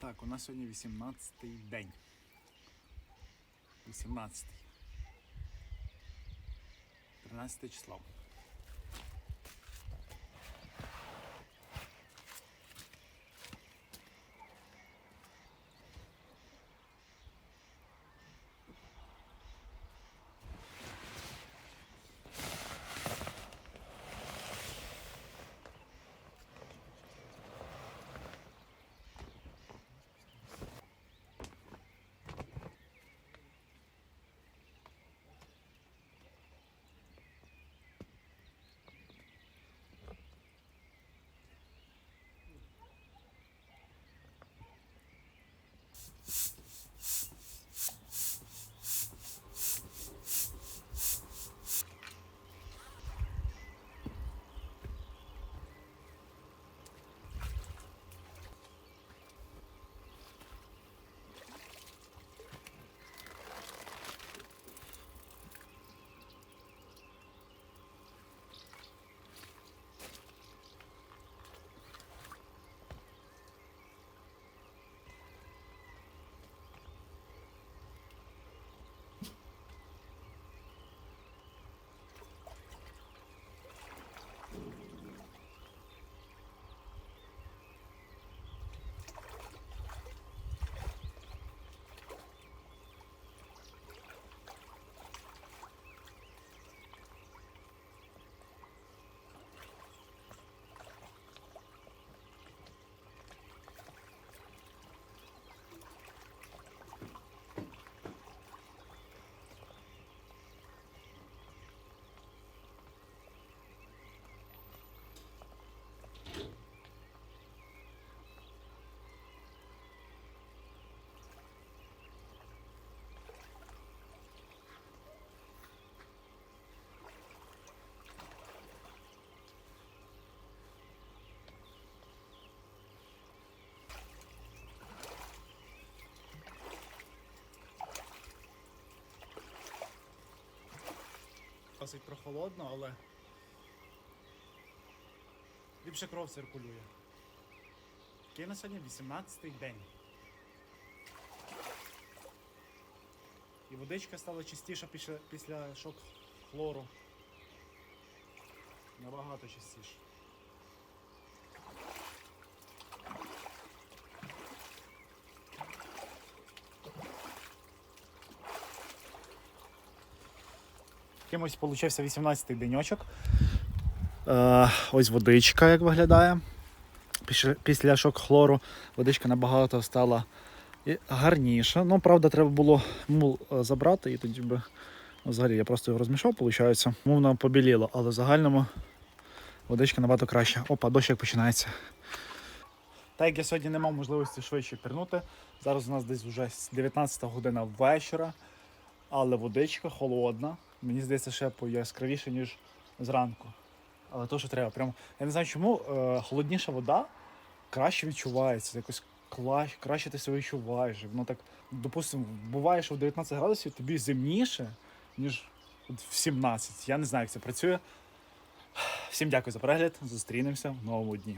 Так, у нас сьогодні 18-й день. 18-й. 13 число. Досить прохолодно, але ліпше кров циркулює. Який на сьогодні 18-й день. І водичка стала чистіша після, після шок хлору. Набагато чистіше. Якимось получився 18-й денечок. Е, ось водичка, як виглядає. Після, після шок хлору водичка набагато стала гарніша. Ну, правда, треба було мул е, забрати, і тоді би ну, взагалі я просто його розмішав, виходить. Мовно побіліло, але в загальному водичка набагато краща. Опа, дощ як починається. Так як я сьогодні не мав можливості швидше пірнути. Зараз у нас десь вже 19 година вечора, але водичка холодна. Мені здається, ще яскравіше, ніж зранку. Але то, що треба. Прям, я не знаю, чому е, холодніша вода краще відчувається. Якось кла- краще ти себе відчуваєш. Воно так, допустимо, буває, що в 19 градусів тобі зимніше, ніж в 17. Я не знаю, як це працює. Всім дякую за перегляд. Зустрінемося в новому дні.